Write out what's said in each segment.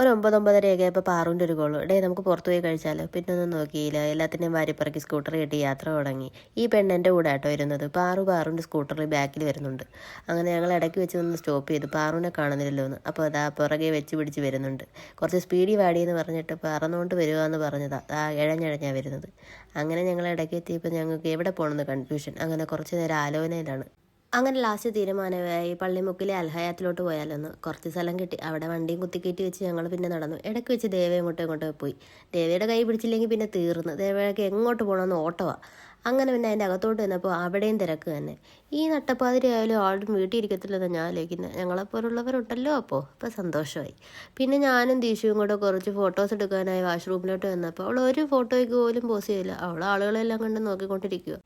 ഒരു ഒമ്പത് ഒമ്പതരയൊക്കെ ആയപ്പോൾ പാറുവിന്റെ ഒരു കോൾ ഡേ നമുക്ക് പുറത്ത് പോയി കഴിച്ചാലോ? പിന്നെ ഒന്നും നോക്കിയില്ല. എല്ലാത്തിന്റെയും വാരിപ്പറക്കി സ്കൂട്ടർ കെട്ടി യാത്ര തുടങ്ങി. ഈ പെണ്ണ് എന്റെ കൂടെ ആട്ടോ വരുന്നത് പാറു പാറുവിന്റെ സ്കൂട്ടറിൽ ബാക്കിൽ വരുന്നുണ്ട്. അങ്ങനെ ഞങ്ങൾ ഇടയ്ക്ക് വെച്ച് ഒന്ന് സ്റ്റോപ്പ് ചെയ്തു. പാറുവിനെ കാണുന്നില്ലല്ലോ എന്ന്. അപ്പോൾ അതാ പുറകെ വെച്ച് പിടിച്ച് വരുന്നുണ്ട്. കുറച്ച് സ്പീഡി വാടിയെന്ന് പറഞ്ഞിട്ട് പറന്നുകൊണ്ട് വരുവാന്ന് പറഞ്ഞതാ. ആ ഇഴഞ്ഞഴഞ്ഞാണ് വരുന്നത്. അങ്ങനെ ഞങ്ങൾ ഇടയ്ക്ക് എത്തിയപ്പോൾ ഞങ്ങൾക്ക് എവിടെ പോകണമെന്ന് കൺഫ്യൂഷൻ അങ്ങനെ കുറച്ച് നേരം ആലോചനയിലാണ്. അങ്ങനെ ലാസ്റ്റ് തീരുമാനമായി പള്ളിമുക്കിലെ അൽഹയാത്തിലോട്ട് പോയാലൊന്ന് കുറച്ച് സ്ഥലം കിട്ടി. അവിടെ വണ്ടിയും കുത്തിക്കയറ്റി വെച്ച് ഞങ്ങൾ പിന്നെ നടന്നു. ഇടയ്ക്ക് വെച്ച് ദേവ ഇങ്ങോട്ടും ഇങ്ങോട്ടും പോയി. ദേവയുടെ കൈ പിടിച്ചില്ലെങ്കിൽ പിന്നെ തീർന്നു. ദേവയ്ക്ക് എങ്ങോട്ട് പോകണമെന്ന് ഓട്ടമാണ് അങ്ങനെ പിന്നെ അതിന്റെ അകത്തോട്ട് വന്നപ്പോൾ അവിടെയും തിരക്ക് തന്നെ. ഈ നട്ടപ്പാതിരി ആയാലും ആളും വീട്ടിൽ ഇരിക്കത്തില്ലെന്ന് ഞാൻ ആലോചിക്കുന്നത് ഞങ്ങളെപ്പോലുള്ളവരുണ്ടല്ലോ അപ്പോൾ അപ്പോൾ സന്തോഷമായി. പിന്നെ ഞാനും ദീശുവും കൂടെ കുറച്ച് ഫോട്ടോസ് എടുക്കാനായി വാഷ്റൂമിലോട്ട് വന്നപ്പോൾ അവൾ ഒരു ഫോട്ടോയ്ക്ക് പോലും പോസ് ചെയ്യില്ല അവൾ ആളുകളെല്ലാം കണ്ട് നോക്കിക്കൊണ്ടിരിക്കുക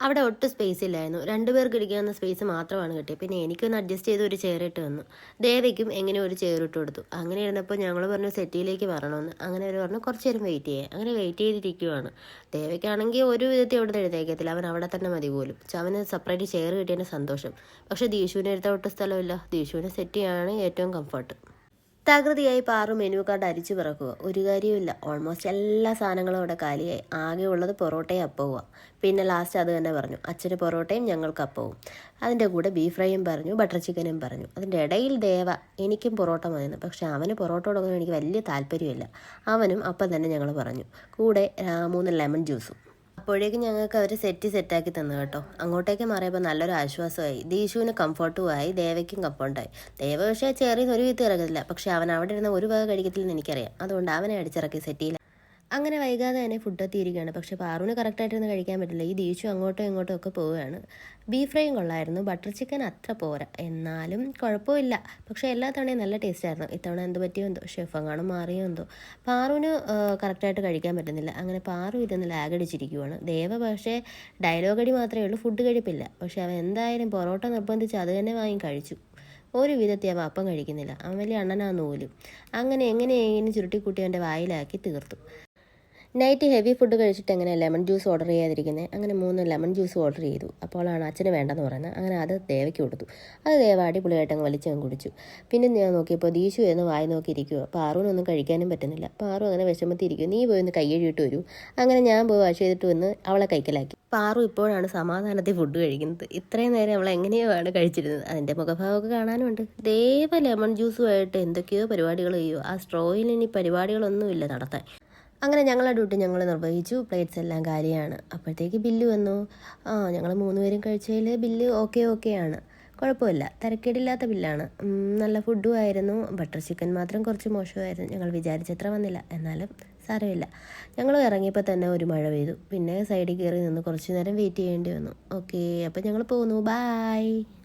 അവിടെ ഒട്ടും സ്പേസ് ഇല്ലായിരുന്നു. രണ്ടുപേർക്ക് ഇരിക്കാവുന്ന സ്പേസ് മാത്രമാണ് കിട്ടിയത് പിന്നെ എനിക്കൊന്ന് അഡ്ജസ്റ്റ് ചെയ്ത് ഒരു ചെയർ തന്നു. ദേവയ്ക്കും എങ്ങനെ ഒരു ചെയർ ഇട്ട് കൊടുത്തു. അങ്ങനെ ഇരുന്നപ്പോൾ ഞങ്ങൾ പറഞ്ഞു സെറ്റിയിലേക്ക് വരണമെന്ന്. അങ്ങനെ അവർ പറഞ്ഞു കുറച്ച് നേരം വെയിറ്റ് ചെയ്യാം. അങ്ങനെ വെയിറ്റ് ചെയ്തിരിക്കുവാണ്. ദേവയ്ക്കാണെങ്കിൽ ഒരു വിധത്തിൽ അവിടെ എഴുതേക്കത്തില്ല അവൻ അവിടെ തന്നെ മതി പോലും. അവന് സെപ്പറേറ്റ് ചെയർ കിട്ടിയതിന്റെ സന്തോഷം. പക്ഷേ ദീശുവിന് എടുത്ത ഒട്ടും സ്ഥലമില്ല. ദീശുവിനെ സെറ്റ് ചെയ്യാണ് ഏറ്റവും കംഫർട്ട് തകൃതിയായി പാറു മെനു കാർഡ് അരിച്ചു പിറക്കുക. ഒരു കാര്യമില്ല ഓൾമോസ്റ്റ് എല്ലാ സാധനങ്ങളും അവിടെ കാലിയായി. ആകെ ഉള്ളത് പൊറോട്ടയും അപ്പവും പിന്നെ ലാസ്റ്റ് അത് തന്നെ പറഞ്ഞു. അച്ഛന് പൊറോട്ടയും ഞങ്ങൾക്ക് അപ്പവും. അതിന്റെ കൂടെ ബീഫ് ഫ്രൈയും പറഞ്ഞു ബട്ടർ ചിക്കനും പറഞ്ഞു. അതിന്റെ ഇടയിൽ ദേവ എനിക്കും പൊറോട്ട മതി പക്ഷേ അവന് പൊറോട്ടയോടൊന്നും എനിക്ക് വലിയ താല്പര്യമില്ല. അവനും അപ്പം തന്നെ ഞങ്ങൾ പറഞ്ഞു. കൂടെ മൂന്ന് ലെമൺ ജ്യൂസും അപ്പോഴേക്കും ഞങ്ങൾക്ക് അവർ സെറ്റ് സെറ്റാക്കി തന്നു കേട്ടോ. അങ്ങോട്ടേക്ക് മാറിയപ്പോൾ നല്ലൊരു ആശ്വാസമായി. ദീശുവിന് കംഫർട്ടുമായി ദേവയ്ക്കും കംഫർട്ടായി ദേവ പക്ഷേ ചെറിയ ഒരു വിധത്തിൽ ഇറങ്ങത്തില്ല പക്ഷേ അവൻ അവിടെ ഇരുന്ന് ഒരു വക കഴിക്കത്തില്ലെന്ന് എനിക്കറിയാം. അതുകൊണ്ട് അവനെ അടിച്ചിറക്കി സെറ്റിയില്ല അങ്ങനെ വൈകാതെ തന്നെ ഫുഡ് എത്തിയിരിക്കുകയാണ് പക്ഷെ പാറുവിന് കറക്റ്റായിട്ടൊന്നും കഴിക്കാൻ പറ്റില്ല. ഈ ദേശു അങ്ങോട്ടോ ഇങ്ങോട്ടും ഒക്കെ പോവുകയാണ്. ബീഫ് ഫ്രൈയും കൊള്ളായിരുന്നു. ബട്ടർ ചിക്കൻ അത്ര പോരാ. എന്നാലും കുഴപ്പമില്ല. പക്ഷേ എല്ലാ തവണയും നല്ല ടേസ്റ്റ് ആയിരുന്നു. ഇത്തവണ എന്ത് പറ്റിയോ എന്തോ. ഷെഫ് അങ്ങാണ് മാറിയോ എന്തോ. പാറുവിന് കറക്റ്റായിട്ട് കഴിക്കാൻ പറ്റുന്നില്ല. അങ്ങനെ പാറു ഇരുന്ന് ലാഗടിച്ചിരിക്കുവാണ് ദേവ പക്ഷേ ഡയലോഗ് അടി മാത്രമേ ഉള്ളൂ. ഫുഡ് കഴിപ്പില്ല. പക്ഷേ അവൻ എന്തായാലും പൊറോട്ട നിർബന്ധിച്ച് അത് തന്നെ വാങ്ങി കഴിച്ചു. ഒരു വിധത്തിൽ അവ അപ്പം കഴിക്കുന്നില്ല. അവൻ വലിയ അണ്ണനാന്ന് പോലും അങ്ങനെ എങ്ങനെയെങ്കിലും ചുരുട്ടിക്കൂട്ടി അവന്റെ വായിലാക്കി തീർത്തു. നൈറ്റ് ഹെവി ഫുഡ് കഴിച്ചിട്ട് എങ്ങനെ ലെമൺ ജ്യൂസ് ഓർഡർ ചെയ്യാതിരിക്കുന്നത് അങ്ങനെ മൂന്ന് ലെമൺ ജ്യൂസ് ഓർഡർ ചെയ്തു. അപ്പോഴാണ് അച്ഛന് വേണ്ടെന്ന് പറയുന്നത്. അങ്ങനെ അത് ദേവയ്ക്ക് കൊടുത്തു. അത് ദേവ അടിപൊളിയായിട്ട് അങ്ങ് വലിച്ചങ്ങ് കുടിച്ചു. പിന്നെ ഞാൻ നോക്കിയപ്പോൾ ദീശു എന്ന് വായി നോക്കിയിരിക്കുക പാറുവിനൊന്നും കഴിക്കാനും പറ്റുന്നില്ല. പാറു അങ്ങനെ വിഷമത്തിരിക്കും നീ പോയി ഒന്ന് കൈയ്യഴിയിട്ട് വരൂ. അങ്ങനെ ഞാൻ പോയി വാഷ് ചെയ്തിട്ട് വന്ന് അവളെ കൈക്കലാക്കി. പാറു ഇപ്പോഴാണ് സമാധാനത്തിൽ ഫുഡ് കഴിക്കുന്നത്. ഇത്രയും നേരം അവൾ എങ്ങനെയോ ആണ് കഴിച്ചിരുന്നത്? അതിന്റെ മുഖഭാവമൊക്കെ കാണാനുണ്ട്. ദേവ ലെമൺ ജ്യൂസുമായിട്ട് എന്തൊക്കെയോ പരിപാടികൾ ചെയ്യുമോ ആ സ്ട്രോയിൽ ഇനി പരിപാടികളൊന്നുമില്ല നടത്താൻ. അങ്ങനെ ഞങ്ങളെ ഡ്യൂട്ടി ഞങ്ങൾ നിർവഹിച്ചു. പ്ലേറ്റ്സ് എല്ലാം കാര്യമാണ് അപ്പോഴത്തേക്ക് ബില്ല് വന്നു. ആ ഞങ്ങൾ മൂന്ന് പേരും കഴിച്ചതിൽ ബില്ല് ഓക്കെ ഓക്കെ ആണ്. കുഴപ്പമില്ല. തിരക്കേടില്ലാത്ത ബില്ലാണ്. നല്ല ഫുഡും ആയിരുന്നു. ബട്ടർ ചിക്കൻ മാത്രം കുറച്ച് മോശമായിരുന്നു. ഞങ്ങൾ വിചാരിച്ചത്ര വന്നില്ല. എന്നാലും സാരമില്ല. ഞങ്ങൾ ഇറങ്ങിയപ്പോൾ തന്നെ ഒരു മഴ പെയ്തു. പിന്നെ സൈഡിൽ കയറി നിന്ന് കുറച്ച് നേരം വെയിറ്റ് ചെയ്യേണ്ടി വന്നു. ഓക്കെ അപ്പോൾ ഞങ്ങൾ പോകുന്നു ബായ്